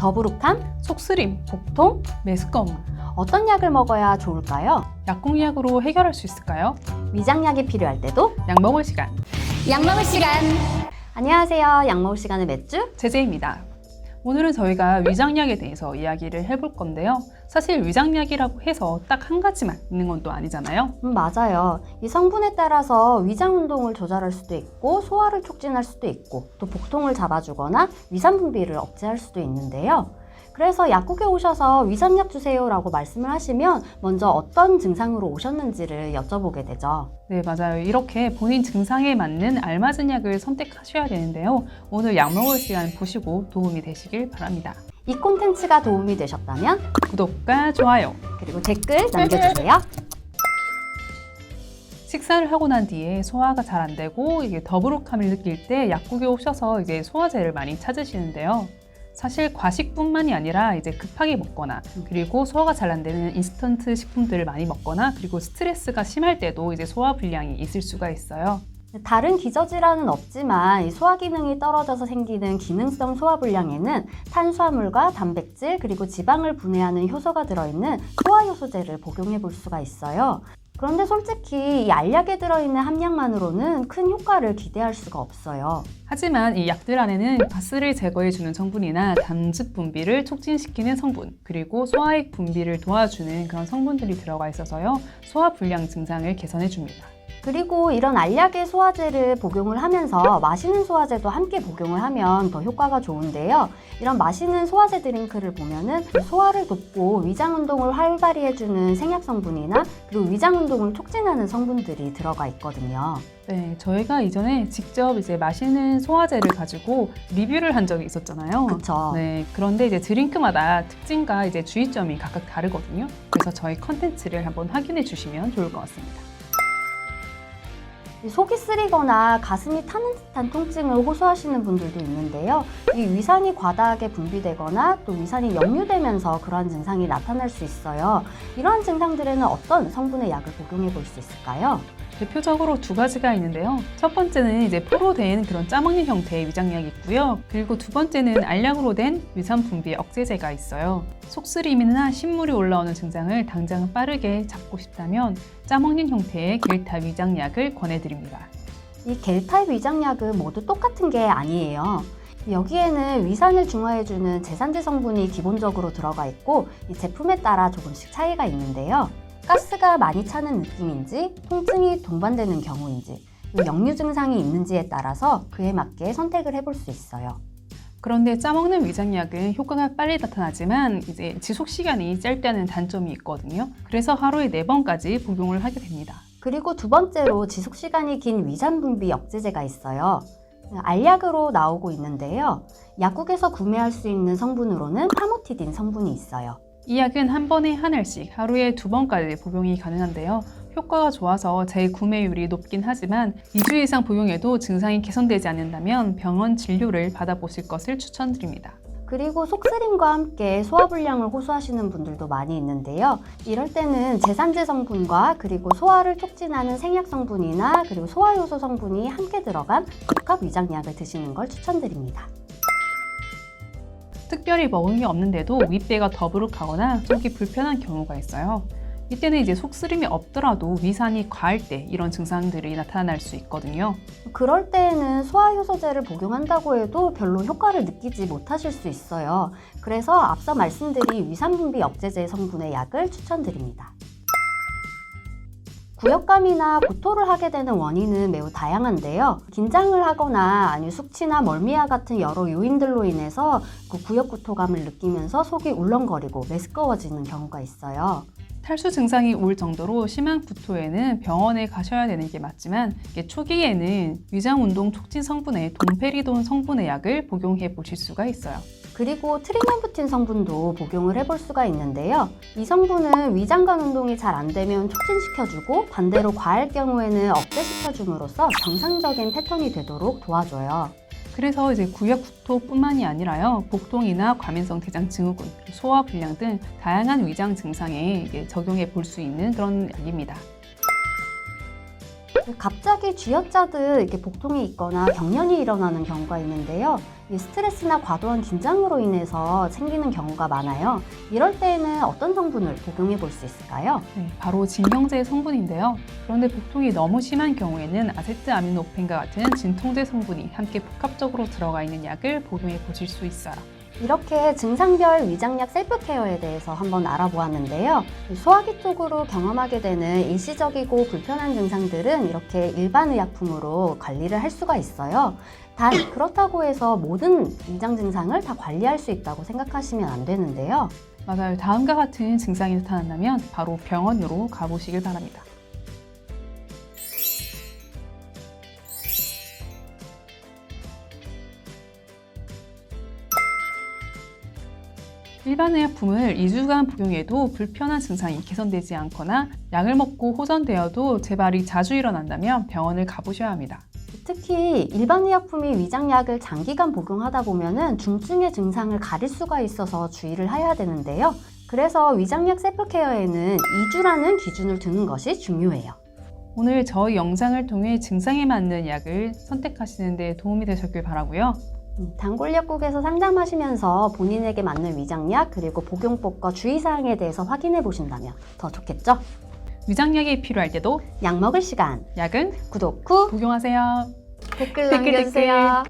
더부룩함, 속쓰림, 복통, 메스꺼움, 어떤 약을 먹어야 좋을까요? 약공약으로 해결할 수 있을까요? 위장약이 필요할 때도 약 먹을 시간, 약 먹을 시간. 안녕하세요. 약 먹을 시간의 맷주. 제재입니다. 오늘은 저희가 위장약에 대해서 이야기를 해볼 건데요. 사실 위장약이라고 해서 딱 한 가지만 있는 건 또 아니잖아요. 음, 맞아요. 이 성분에 따라서 위장 운동을 조절할 수도 있고 소화를 촉진할 수도 있고 또 복통을 잡아주거나 위산 분비를 억제할 수도 있는데요. 그래서 약국에 오셔서 위산약 주세요라고 말씀을 하시면 먼저 어떤 증상으로 오셨는지를 여쭤보게 되죠. 네, 맞아요. 이렇게 본인 증상에 맞는 알맞은 약을 선택하셔야 되는데요. 오늘 약 먹을 시간 보시고 도움이 되시길 바랍니다. 이 콘텐츠가 도움이 되셨다면 구독과 좋아요. 그리고 댓글 남겨주세요. 식사를 하고 난 뒤에 소화가 잘 안 되고 이게 더부룩함을 느낄 때 약국에 오셔서 이제 소화제를 많이 찾으시는데요. 사실 과식뿐만이 아니라 이제 급하게 먹거나 그리고 소화가 잘 안 되는 인스턴트 식품들을 많이 먹거나 그리고 스트레스가 심할 때도 이제 소화 불량이 있을 수가 있어요. 다른 기저질환은 없지만 이 소화 기능이 떨어져서 생기는 기능성 소화 불량에는 탄수화물과 단백질 그리고 지방을 분해하는 효소가 들어있는 소화 효소제를 복용해 볼 수가 있어요. 그런데 솔직히 이 알약에 들어있는 함량만으로는 큰 효과를 기대할 수가 없어요. 하지만 이 약들 안에는 가스를 제거해주는 성분이나 담즙 분비를 촉진시키는 성분, 그리고 소화액 분비를 도와주는 그런 성분들이 들어가 있어서요. 소화 불량 증상을 개선해줍니다. 그리고 이런 알약의 소화제를 복용을 하면서 마시는 소화제도 함께 복용을 하면 더 효과가 좋은데요. 이런 마시는 소화제 드링크를 보면은 소화를 돕고 위장 운동을 활발히 해주는 생약 성분이나 그리고 위장 운동을 촉진하는 성분들이 들어가 있거든요. 네, 저희가 이전에 직접 이제 마시는 소화제를 가지고 리뷰를 한 적이 있었잖아요. 그쵸? 네, 그런데 이제 드링크마다 특징과 이제 주의점이 각각 다르거든요. 그래서 저희 컨텐츠를 한번 확인해 주시면 좋을 것 같습니다. 이 속이 쓰리거나 가슴이 타는 듯한 통증을 호소하시는 분들도 있는데요. 이 위산이 과다하게 분비되거나 또 위산이 역류되면서 그러한 증상이 나타날 수 있어요. 이러한 증상들에는 어떤 성분의 약을 복용해 볼 수 있을까요? 대표적으로 두 가지가 있는데요. 첫 번째는 이제 포로 된 그런 짜먹는 형태의 위장약이 있고요. 그리고 두 번째는 알약으로 된 위산 분비 억제제가 있어요. 속쓰림이나 신물이 올라오는 증상을 당장 빠르게 잡고 싶다면 짜먹는 형태의 겔타 위장약을 권해드립니다. 이 겔타입 위장약은 모두 똑같은 게 아니에요. 여기에는 위산을 중화해주는 제산제 성분이 기본적으로 들어가 있고 이 제품에 따라 조금씩 차이가 있는데요. 가스가 많이 차는 느낌인지 통증이 동반되는 경우인지 역류 증상이 있는지에 따라서 그에 맞게 선택을 해볼 수 있어요. 그런데 짜먹는 위장약은 효과가 빨리 나타나지만 이제 지속 시간이 짧다는 단점이 있거든요. 그래서 하루에 네번까지 복용을 하게 됩니다. 그리고 두 번째로 지속 시간이 긴 위산 분비 억제제가 있어요. 알약으로 나오고 있는데요. 약국에서 구매할 수 있는 성분으로는 파모티딘 성분이 있어요. 이 약은 한 번에 한 알씩 하루에 두 번까지 복용이 가능한데요. 효과가 좋아서 재구매율이 높긴 하지만 2주 이상 복용해도 증상이 개선되지 않는다면 병원 진료를 받아보실 것을 추천드립니다. 그리고 속쓰림과 함께 소화불량을 호소하시는 분들도 많이 있는데요. 이럴 때는 제산제 성분과 그리고 소화를 촉진하는 생약 성분이나 그리고 소화효소 성분이 함께 들어간 복합 위장약을 드시는 걸 추천드립니다. 특별히 먹은 게 없는데도 윗배가 더부룩하거나 속이 불편한 경우가 있어요. 이때는 이제 속쓰림이 없더라도 위산이 과할 때 이런 증상들이 나타날 수 있거든요. 그럴 때에는 소화효소제를 복용한다고 해도 별로 효과를 느끼지 못하실 수 있어요. 그래서 앞서 말씀드린 위산분비 억제제 성분의 약을 추천드립니다. 구역감이나 구토를 하게 되는 원인은 매우 다양한데요. 긴장을 하거나 아니면 숙취나 멀미와 같은 여러 요인들로 인해서 그 구역 구토감을 느끼면서 속이 울렁거리고 메스꺼워지는 경우가 있어요. 탈수 증상이 올 정도로 심한 구토에는 병원에 가셔야 되는 게 맞지만 초기에는 위장 운동 촉진 성분의 돈페리돈 성분의 약을 복용해 보실 수가 있어요. 그리고 트리멘부틴 성분도 복용을 해볼 수가 있는데요. 이 성분은 위장관 운동이 잘 안 되면 촉진시켜주고 반대로 과할 경우에는 억제시켜줌으로써 정상적인 패턴이 되도록 도와줘요. 그래서 이제 구역 구토뿐만이 아니라요 복통이나 과민성 대장 증후군, 소화 불량 등 다양한 위장 증상에 적용해 볼 수 있는 그런 약입니다. 갑자기 쥐어짜듯 이렇게 복통이 있거나 경련이 일어나는 경우가 있는데요. 이 스트레스나 과도한 긴장으로 인해서 생기는 경우가 많아요. 이럴 때에는 어떤 성분을 복용해 볼 수 있을까요? 네, 바로 진형제 성분인데요. 그런데 복통이 너무 심한 경우에는 아세트아미노펜과 같은 진통제 성분이 함께 복합적으로 들어가 있는 약을 복용해 보실 수 있어요. 이렇게 증상별 위장약 셀프 케어에 대해서 한번 알아보았는데요. 소화기 쪽으로 경험하게 되는 일시적이고 불편한 증상들은 이렇게 일반 의약품으로 관리를 할 수가 있어요. 단 그렇다고 해서 모든 위장 증상을 다 관리할 수 있다고 생각하시면 안 되는데요. 맞아요. 다음과 같은 증상이 나타난다면 바로 병원으로 가보시길 바랍니다. 일반 의 약품을 2주간 복용해도 불편한 증상이 개선되지 않거나 약을 먹고 호전되어도 재발이 자주 일어난다면 병원을 가보셔야 합니다. 특히 일반 의약품이 위장약을 장기간 복용하다 보면은 중증의 증상을 가릴 수가 있어서 주의를 해야 되는데요. 그래서 위장약 셀프 케어에는 2주라는 기준을 두는 것이 중요해요. 오늘 저희 영상을 통해 증상에 맞는 약을 선택하시는 데 도움이 되셨길 바라고요. 음, 단골약국에서 상담하시면서 본인에게 맞는 위장약 그리고 복용법과 주의사항에 대해서 확인해 보신다면 더 좋겠죠? 위장약이 필요할 때도 약 먹을 시간 약은 구독 후 복용하세요. 댓글 댓글, 남겨주세요.